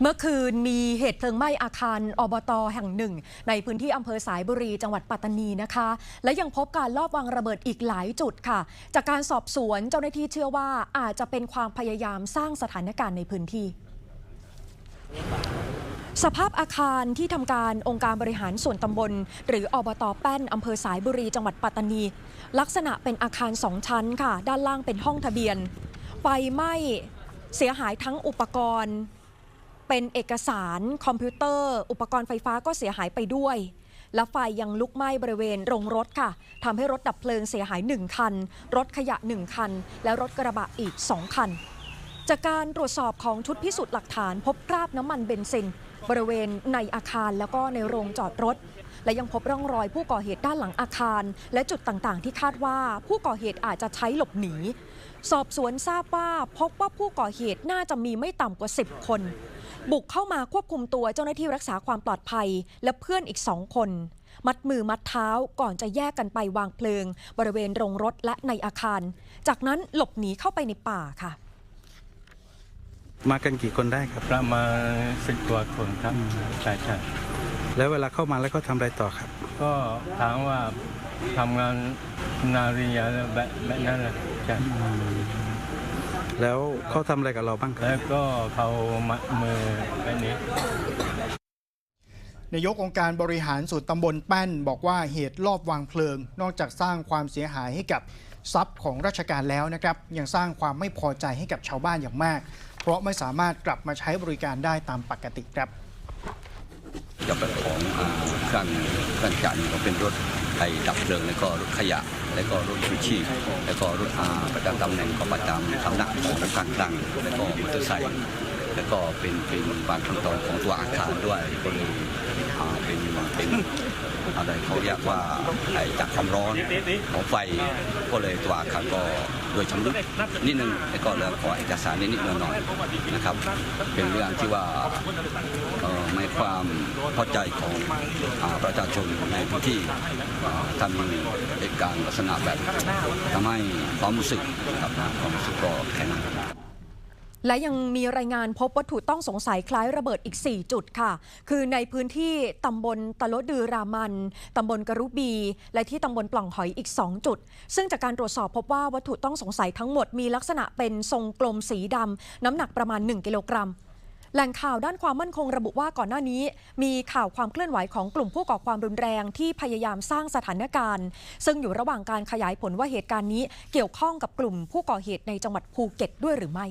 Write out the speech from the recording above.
เมื่อคืนมีเหตุเพลิงไหม้อาคารอบตแห่งหนึ่ง ในพื้นที่อำเภอสายบุรีจังหวัดปัตตานีนะคะ และยังพบการลอบวางระเบิดอีกหลายจุดค่ะ จากการสอบสวนเจ้าหน้าที่เชื่อว่าอาจจะเป็นความพยายามสร้างสถานการณ์ในพื้นที่สภาพอาคารที่ทำการองค์การบริหารส่วนตำบล หรืออบตแป้นอำเภอสายบุรีจังหวัดปัตตานี ลักษณะเป็นอาคารสองชั้นค่ะ ด้านล่างเป็นห้องทะเบียน ไฟไหม้เสียหายทั้งอุปกรณ์ เป็นเอกสารคอมพิวเตอร์ อุปกรณ์ไฟฟ้าก็เสียหายไปด้วย และไฟยังลุกไหม้บริเวณโรงรถค่ะทำให้รถดับเพลิงเสียหาย 1 คัน รถขยะ 1 คัน และรถกระบะอีก 2 คัน จากการตรวจสอบของชุดพิสูจน์หลักฐานพบคราบน้ำมันเบนซิน บริเวณในอาคารแล้วก็ในโรงจอดรถ และยังพบร่องรอยผู้ก่อเหตุด้านหลังอาคาร และจุดต่างๆ ที่คาดว่าผู้ก่อเหตุอาจจะใช้หลบหนี สอบสวนทราบว่าพบว่าผู้ก่อเหตุน่าจะมีไม่ต่ำกว่า 10 คน บุกเข้ามาควบคุมตัวเจ้าหน้าที่รักษาความปลอดภัย และเพื่อนอีกสองคน มัดมือมัดเท้าก่อนจะแยกกันไปวางเพลิง บริเวณโรงรถและในอาคาร จากนั้นหลบหนีเข้าไปในป่าค่ะ มากันกี่คนได้ครับ ประมาณสิบกว่าคนครับใช่ใช่แล้วเวลาเข้ามาแล้วก็ทำอะไรต่อครับ ก็ถามว่าทำงานนารียาแบบแบบนั้นเลยใช่แล้วเขาทำอะไรกับเราบ้างครับ แล้วก็เขามัดมือแบบนี้ นายกองค์การบริหารส่วนตำบลแป้น บอกว่าเหตุลอบวางเพลิง นอกจากสร้างความเสียหายให้กับทรัพย์ของราชการแล้วนะครับ ยังสร้างความไม่พอใจให้กับชาวบ้านอย่างมาก เพราะไม่สามารถกลับมาใช้บริการได้ตามปกติครับจะเป็นของเครื่องเครื่องจักรก็เป็นรถไอ้ดับเพลิงแล้วก็รถขยะ แล้วก็รถชูชีพแล้วก็รถอาประจำตำแหน่งก็ประจำตำแหน่งของการคลังแล้วก็มอเตอร์ไซค์แล้วก็เป็นเป็นบางขั้นตอนของตัวอาคารด้วยก็เลยอาเป็นเป็น อะไรเขาเรียกว่าไอ้จากความร้อนของไฟก็เลยตัวอาคารก็โดยชำรุดนิดนึงแล้วก็เรื่องขอเอกสารนิดๆหน่อยๆนะครับ เป็นเรื่องที่ว่าเอ่ความพอใจของอประชาชนในพื้นที่อ่าถ้เหตุการณ์ลักษณะแบบทำให้ความรู้สึกนะครับความรู้สึกก็แค่นั้น และยังมีรายงานพบวัตถุต้องสงสัยคล้ายระเบิดอีก 4 จุดค่ะ คือในพื้นที่ตำบลตะโลดือรามันตำบลกระุบี และที่ตำบลปล่องหอยอีก 2 จุด ซึ่งจากการตรวจสอบพบว่าวัตถุต้องสงสัยทั้งหมดมีลักษณะเป็นทรงกลมสีดำน้ำหนักประมาณ 1 กิโลกรัมแหล่งข่าวด้านความมั่นคงระบุว่าก่อนหน้านี้ มีข่าวความเคลื่อนไหวของกลุ่มผู้ก่อความรุนแรงที่พยายามสร้างสถานการณ์ ซึ่งอยู่ระหว่างการขยายผลว่าเหตุการณ์นี้เกี่ยวข้องกับกลุ่มผู้ก่อเหตุในจังหวัดภูเก็ตด้วยหรือไม่